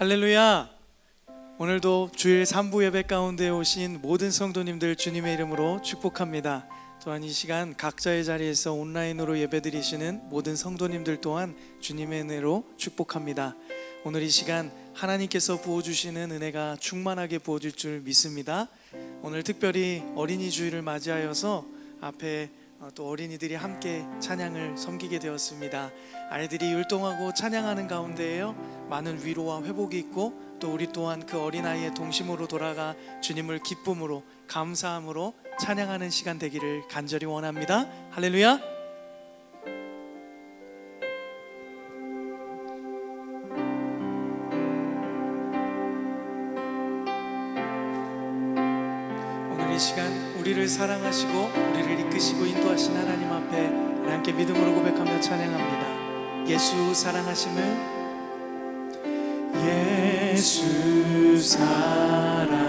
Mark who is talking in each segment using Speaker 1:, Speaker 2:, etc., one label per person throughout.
Speaker 1: 할렐루야. 오늘도 주일 3부 예배 가운데 오신 모든 성도님들 주님의 이름으로 축복합니다. 또한 이 시간 각자의 자리에서 온라인으로 예배드리시는 모든 성도님들 또한 주님의 은혜로 축복합니다. 오늘 이 시간 하나님께서 부어주시는 은혜가 충만하게 부어질 줄 믿습니다. 오늘 특별히 어린이 주일을 맞이하여서 앞에 어, 또 어린이들이 함께 찬양을 섬기게 되었습니다. 아이들이 율동하고 찬양하는 가운데에요 많은 위로와 회복이 있고 또 우리 또한 그 어린 아이의 동심으로 돌아가 주님을 기쁨으로 감사함으로 찬양하는 시간 되기를 간절히 원합니다. 할렐루야. 우리를 사랑하시고 우리를 이끄시고 인도하신 하나님 앞에 함께 믿음으로 고백하며 찬양합니다. 예수 사랑하심을 예수 사랑하심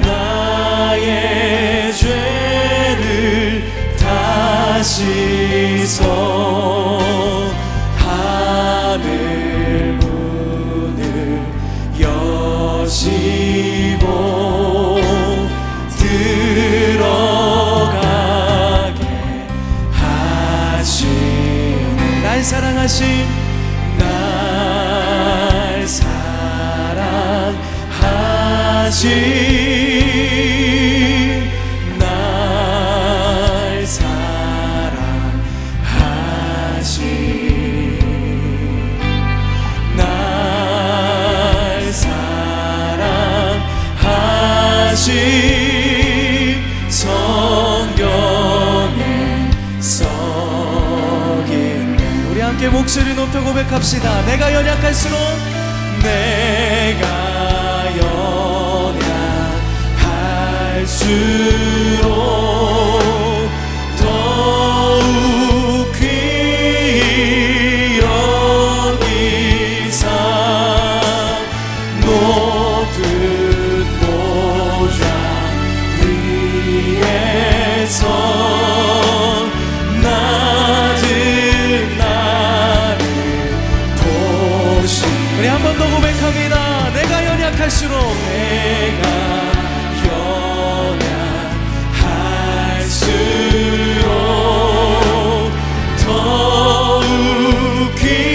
Speaker 1: 나의 죄를 다 씻어 하늘 문을 여시고 들어가게 하시네. 날 사랑하신 사 to 더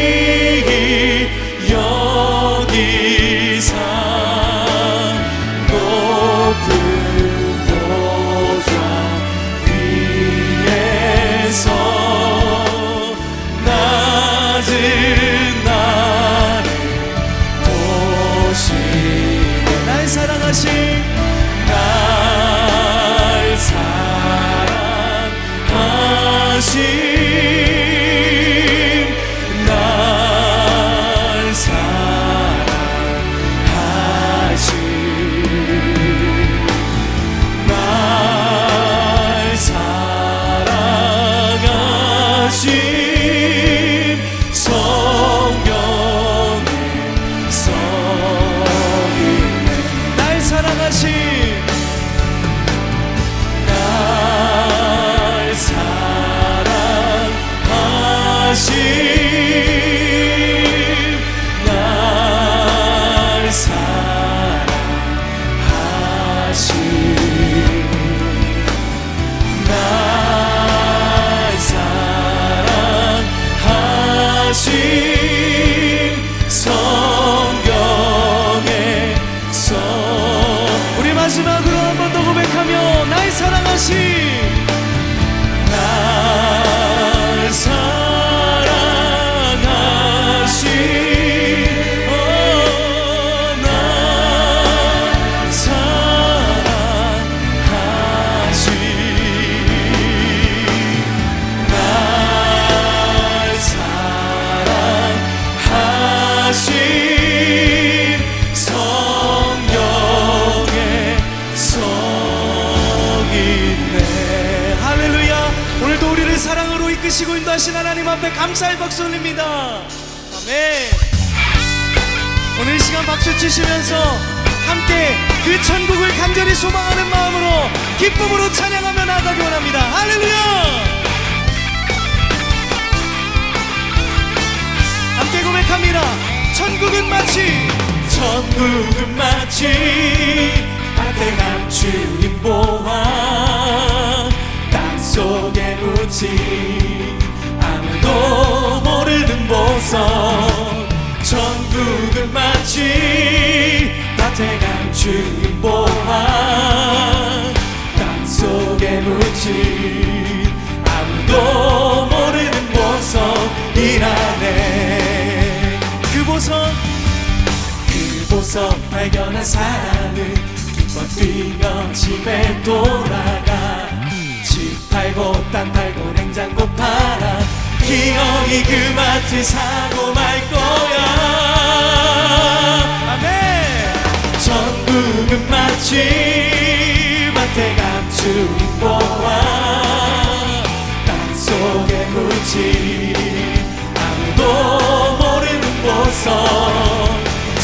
Speaker 1: 전능하신 하나님 앞에 감사의 박수 올립니다. 아멘. 오늘 이 시간 박수 치시면서 함께 그 천국을 간절히 소망하는 마음으로 기쁨으로 찬양하며 나가기 원합니다. 할렐루야! 함께 고백합니다. 천국은 마치 천국은 마치 밭에 감추인 보화 땅 속에 묻힌 아무도 모르는 보석 천국은 마치 밭에 감추인 보화 땅 속에 묻힌 아무도 모르는 보석이라네 그 보석 그 보석 발견한 사람은 기뻐 뛰며 집에 돌아가. 집 팔고 땅 팔고 냉장고 팔아. 기어이 그 마트 사고 말 거야. 아멘. 천국은 마치 밭에 감춘 보아 땅속에 묻힌 아무도 모르는 보석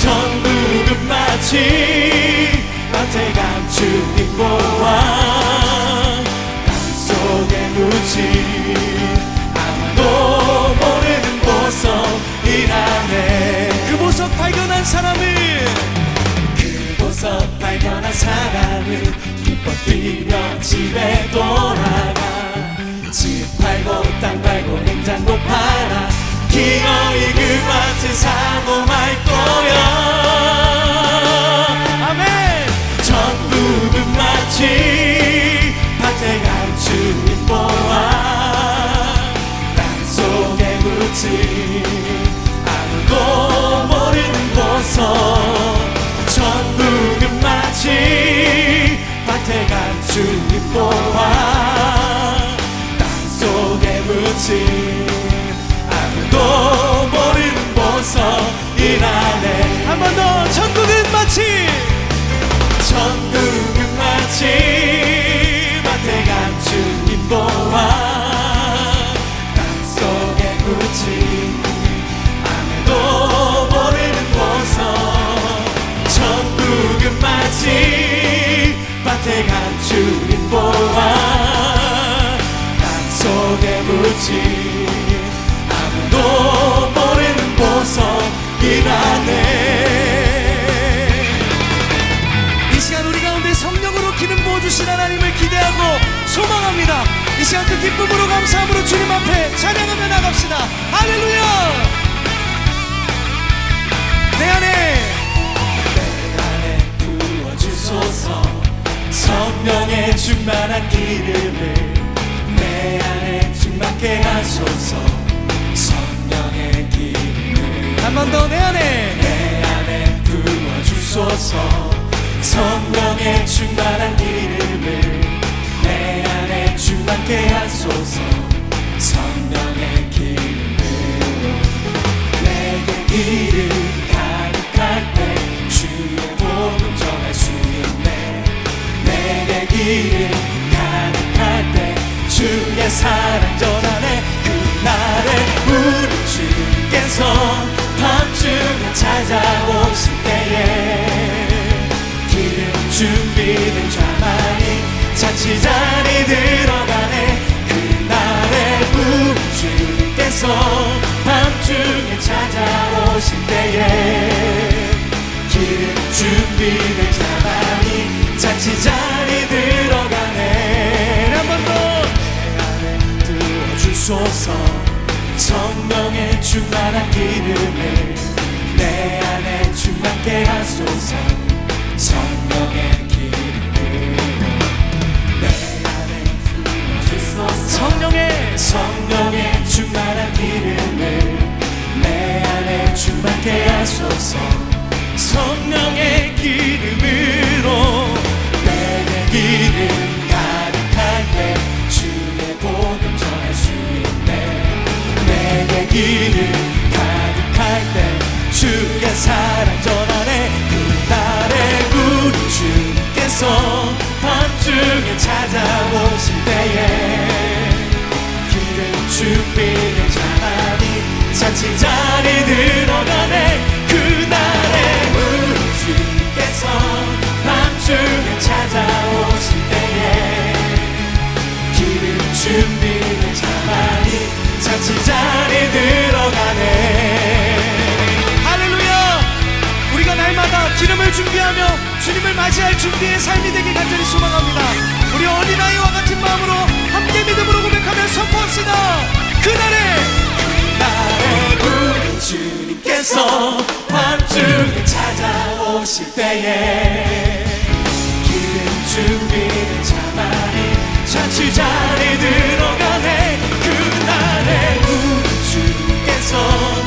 Speaker 1: 천국은 마치 밭에 감춘 보아 사람은 그 보석 발견한 사람은 기뻐 뛰며 집에 돌아가. 집 팔고 땅 팔고 냉장고 팔아. 기어이 그 마트 사고 말 거야. 아멘. 천국은 마치 한 번 더 천국은 마치 천국은 마치 기쁨으로 감사함으로 주님 앞에 찬양하며 나갑시다. 할렐루야! 내 안에 내 안에 부어주소서. 성령의 충만한 기름을 내 안에 충만케 하소서. 성령의 기름을 한 번 더 내 안에 내 안에 부어주소서. 성령의 충만한 기름을 내 충만케 하소서 성령의 기름으로 내게 기름 가득할 때 주의 복음 전할 수 있네. 내게 기름 가득할 때 주의 사랑 전하네. 그날에 우리 주께서 밤중에 찾아오실 때에 기름 준비된 자만이 잔치 자 주께서 밤중에 찾아오실 때에 기름 준비된 자만이 잔치 자리 들어가네. 한 번 더. 내 안에 두어주소서. 성령의 충만한 기름을 내 안에 충만케 하소서. 성령의 기름으로 내 안에 부어주소서. 성령의 성령의 충만한 기름을 내 안에 충만케 하소서. 성령의 기름으로 내게 기름 가득할 때 주의 복음 전할 수 있네. 내게 기름 가득할 때 주의 사랑 전하네. 그날에 우리 주께서 밤중에 찾아오실 기름 준비 자취 자리 들어가네. 그날에 우리 주께서 밤중에 찾아오실 때에 기름 준비를 자만히 자취 자리 들어가네. 할렐루야! 우리가 날마다 기름을 준비하며 주님을 맞이할 준비의 삶이 되길 간절히 소망합니다. 우리 어린아이와 같은 마음으로 함께 믿음으로 고백하며 선포합시다 그날에 그날에 우리 주님께서 밤중에 찾아오실 때에 기름 준비를 자만히 자취 자리 들어가네. 그날에 우리 주께서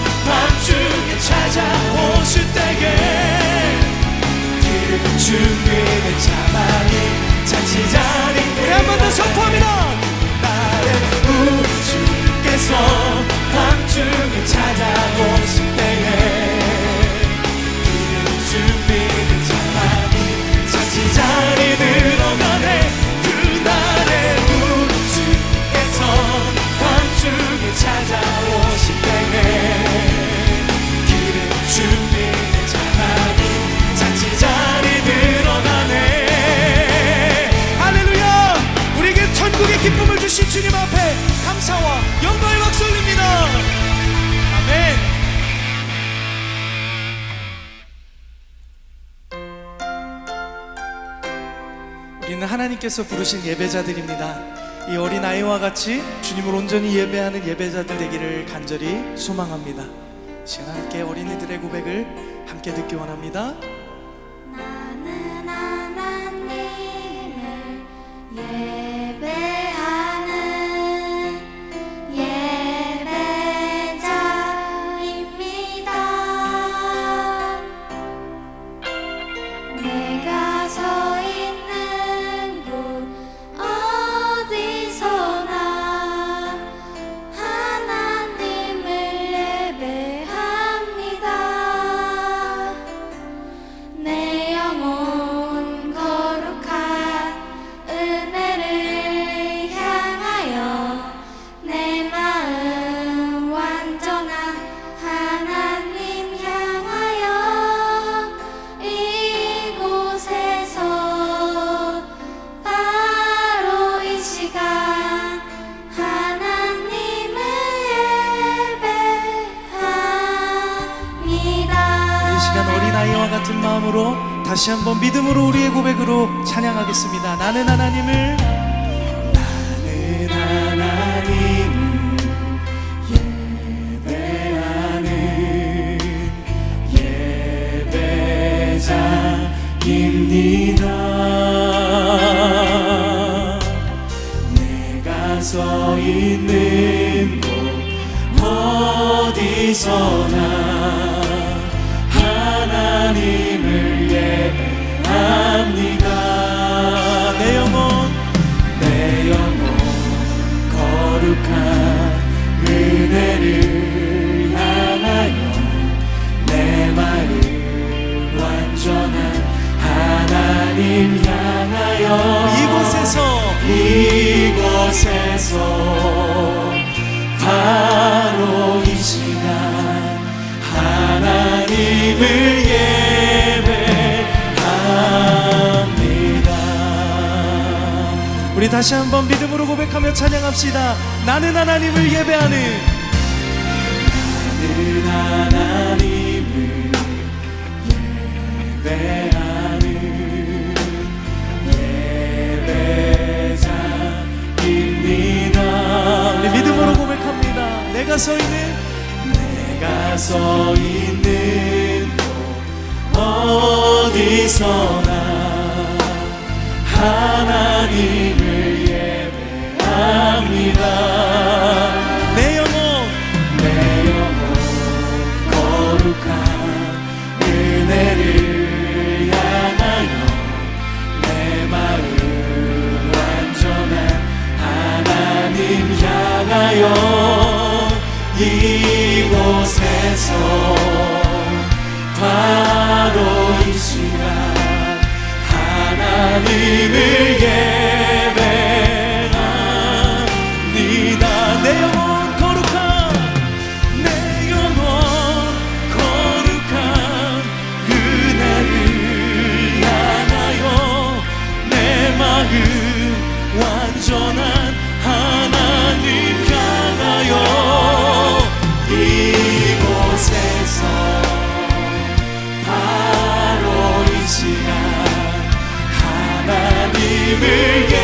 Speaker 1: 우리는 하나님께서 부르신 예배자들입니다. 이 어린 아이와 같이 주님을 온전히 예배하는 예배자들 되기를 간절히 소망합니다. 이 시간 함께 어린이들의 고백을 함께 듣기 원합니다. 어린 아이와 같은 마음으로 다시 한번 믿음으로 우리의 고백으로 찬양하겠습니다. 나는 하나님을 나는 하나님을 예배하는 예배자입니다. 내가 서 있는 곳 어디서나 내 영혼 거룩한 은혜를 향하여 내 마음 완전한 하나님 향하여 이곳에서 이곳에서 바로 이 시간 하나님을 예 우리 다시 한번 믿음으로 고백하며 찬양합시다. 나는 하나님을 예배하는 나는 하나님을 이곳에서 바로 이 시간 하나님을 Redeemer.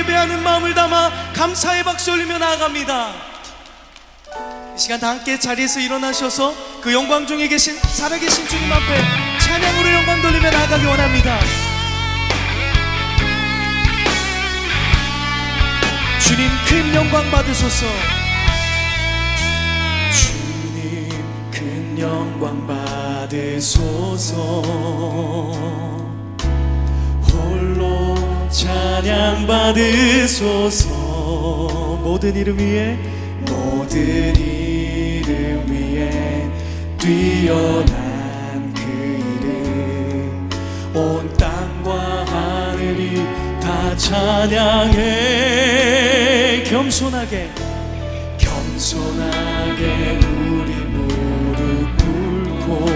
Speaker 1: 예배하는 마음을 담아 감사의 박수 올리며 나아갑니다. 이 시간 다 함께 자리에서 일어나셔서 그 영광 중에 계신 살아계신 주님 앞에 찬양으로 영광 돌리며 나아가기 원합니다. 주님 큰 영광 받으소서. 주님 큰 영광 받으소서. 찬양 받으소서. 모든 이름 위에 모든 이름 위에 뛰어난 그 이름 온 땅과 하늘이 다 찬양해 겸손하게 겸손하게 우리 무릎 꿇고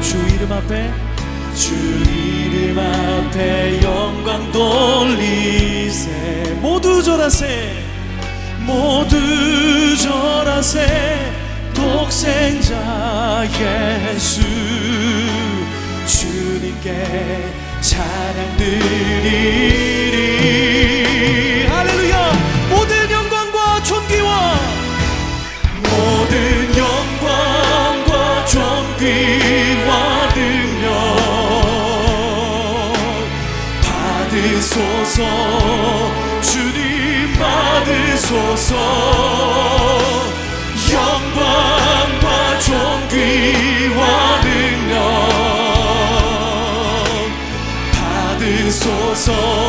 Speaker 1: 주 이름 앞에 주 이름 앞에 영광 돌리세. 모두 절하세. 모두 절하세. 독생자 예수. 주님께 찬양 드리리. 할렐루야. 모든 영광과 존귀와 받으소서. 주님 받으소서. 영광과 존귀와 능력 받으소서